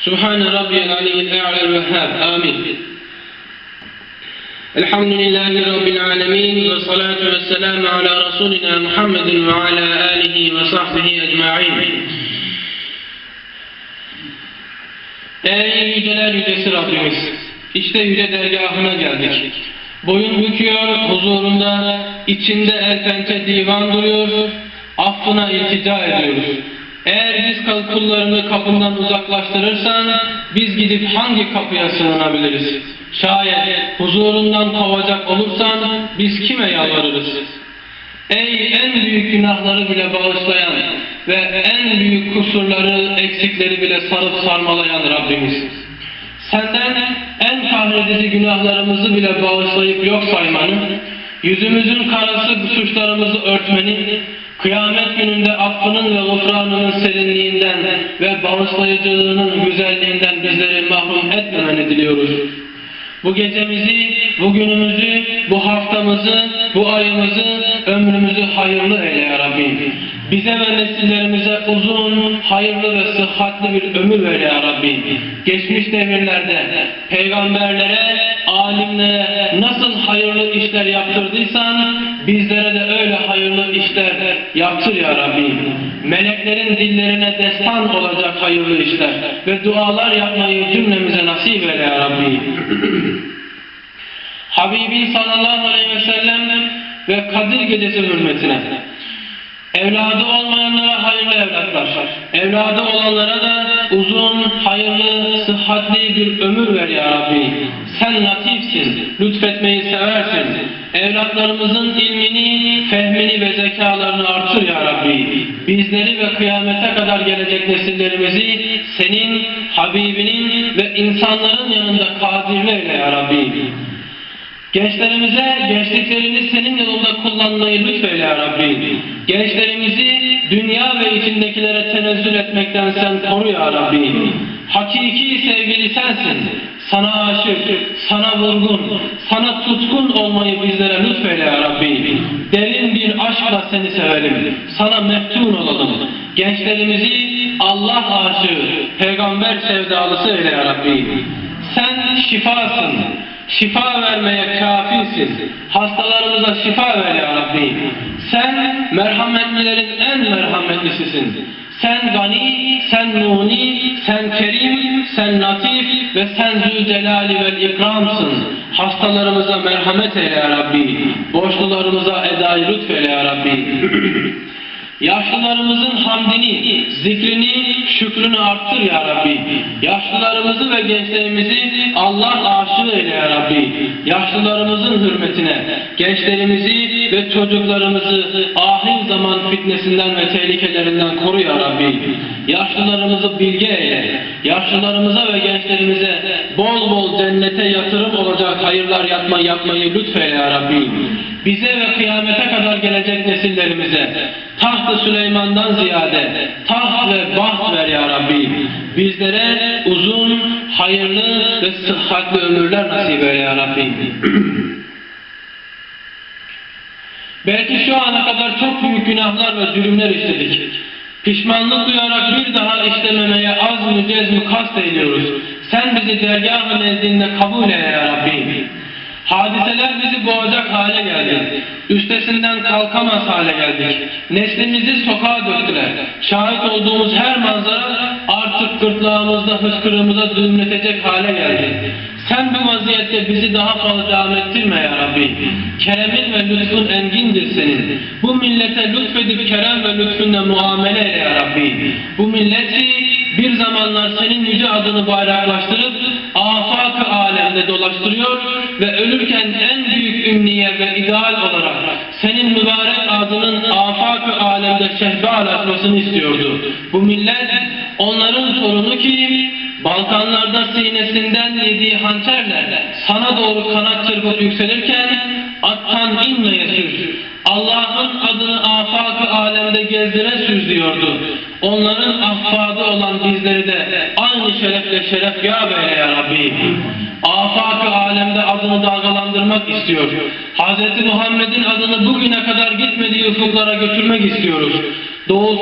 Subhane Rabbiyel Aliyyil E'lel Vehhab. Amin. Elhamdülillahi Rabbil Alemin ve salatu ve selamu ala Resulina Muhammedin ve ala alihi ve sahbihi ecma'in. Ey yüceler yücesi Rabbimiz! İşte yüce dergahına geldik. Boyun büküyor, huzurunda, içinde el pençe divan duruyor, affına iltica ediyoruz. Eğer biz kullarını kapından uzaklaştırırsan, biz gidip hangi kapıya sığınabiliriz? Şayet huzurundan kovacak olursan, biz kime yalvarırız? Ey en büyük günahları bile bağışlayan ve en büyük kusurları, eksikleri bile sarıp sarmalayan Rabbimiz. Senden en kahredici günahlarımızı bile bağışlayıp yok saymanı, yüzümüzün karası suçlarımızı örtmeni, kıyamet gününde affının ve gufranının serinliğinden ve bağışlayıcılığının güzelliğinden bizleri mahrum etmemeni diliyoruz. Bu gecemizi, bu günümüzü, bu haftamızı, bu ayımızı, ömrümüzü hayırlı eyle ya Rabbi. Bize ve nesillerimize uzun, hayırlı ve sıhhatli bir ömür ver ya Rabbi. Geçmiş devirlerde peygamberlere, alimlere nasıl hayırlı işler yaptırdıysan bizlere de öyle hayırlı işler yaptır ya Rabbi. Meleklerin dillerine destan olacak hayırlı işler ve dualar yapmayı cümlemize nasip eyle ya Rabbi. Habibi sallallahu aleyhi ve sellem ve Kadir gecesi hürmetine evladı olmayanlara hayırlı evlatlar, evladı olanlara da uzun, hayırlı, sıhhatli bir ömür ver ya Rabbi. Sen latifsin, lütfetmeyi seversin. Evlatlarımızın ilmini, fehmini ve zekalarını artır ya Rabbi. Bizleri ve kıyamete kadar gelecek nesillerimizi senin, Habibinin ve insanların yanında kadirli eyle ya Rabbi. Gençlerimize gençliklerini senin yolunda kullanmayı lütfeyle ya Rabbi. Gençlerimizi dünya ve içindekilere tenezzül etmekten sen koru ya Rabbi. Hakiki sevgili sensin. Sana aşık, sana vurgun, sana tutkun olmayı bizlere lütfeyle ya Rabbi. Derin bir aşkla seni sevelim. Sana meftun olalım. Gençlerimizi Allah aşığı, peygamber sevdalısı eyle ya Rabbi. Sen şifasın. Şifa vermeye kafisin. Hastalarımıza şifa ver ya Rabbi. Sen merhametlilerin en merhametlisisin. Sen gani, sen nuni, sen kerim, sen latif ve sen zülcelali vel ikramsın. Hastalarımıza merhamet eyle ya Rabbi. Borçlularımıza edayı lütfeyle ya Rabbi. Yaşlılarımızın hamdini, zikrini, şükrünü arttır ya Rabbi. Yaşlılarımızı ve gençlerimizi Allah aşığı eyle ya Rabbi. Yaşlılarımızın hürmetine, gençlerimizi ve çocuklarımızı ahir zaman fitnesinden ve tehlikelerinden koru ya Rabbi. Yaşlılarımızı bilge eyle. Yaşlılarımıza ve gençlerimize bol bol cennete yatırım olacak hayırlar yapma, yapmayı lütfeyle ya Rabbi. Bize ve kıyamete kadar gelecek nesillerimize taht-ı Süleyman'dan ziyade taht ve baht ver ya Rabbi. Bizlere uzun, hayırlı ve sıhhatli ömürler nasip eyle ya Rabbi. Belki şu ana kadar çok büyük günahlar ve zulümler işledik. Pişmanlık duyarak bir daha işlememeye azm-ı cezm kast ediyoruz. Sen bizi dergah-ı nezdinde kabul eyle ya Rabbi. Hadiseler bizi boğacak hale geldi. Üstesinden kalkamaz hale geldik. Neslimizi sokağa döktüler. Şahit olduğumuz her manzara artık gırtlağımızda hıçkırığımıza dönmetecek hale geldi. Sen bu vaziyette bizi daha fazla devam ettirme ya Rabbi. Keremin ve lütfun engindir senin. Bu millete lütfedip kerem ve lütfunla muamele eyle ya Rabbi. Bu milleti bir zamanlar senin yüce adını bayraklaştırıp afak-ı alemde dolaştırıyor ve ölürken en büyük ümniye ve ideal olarak senin mübarek adının afak-ı alemde şehbalaşmasını istiyordu. Bu millet onların sorunu ki Balkanlarda sinesinden yediği hançerle sana doğru kanat çırpıp yükselirken attan inmeye sür. Allah'ın adını afak-ı alemde gezdire süzlüyordu. Onların ahfadı olan bizleri de aynı şerefle şeref ya beyle ya Rabbi. Afak-ı alemde adını dalgalandırmak istiyor. Hz. Muhammed'in adını bugüne kadar gitmediği ufuklara götürmek istiyoruz. Doğu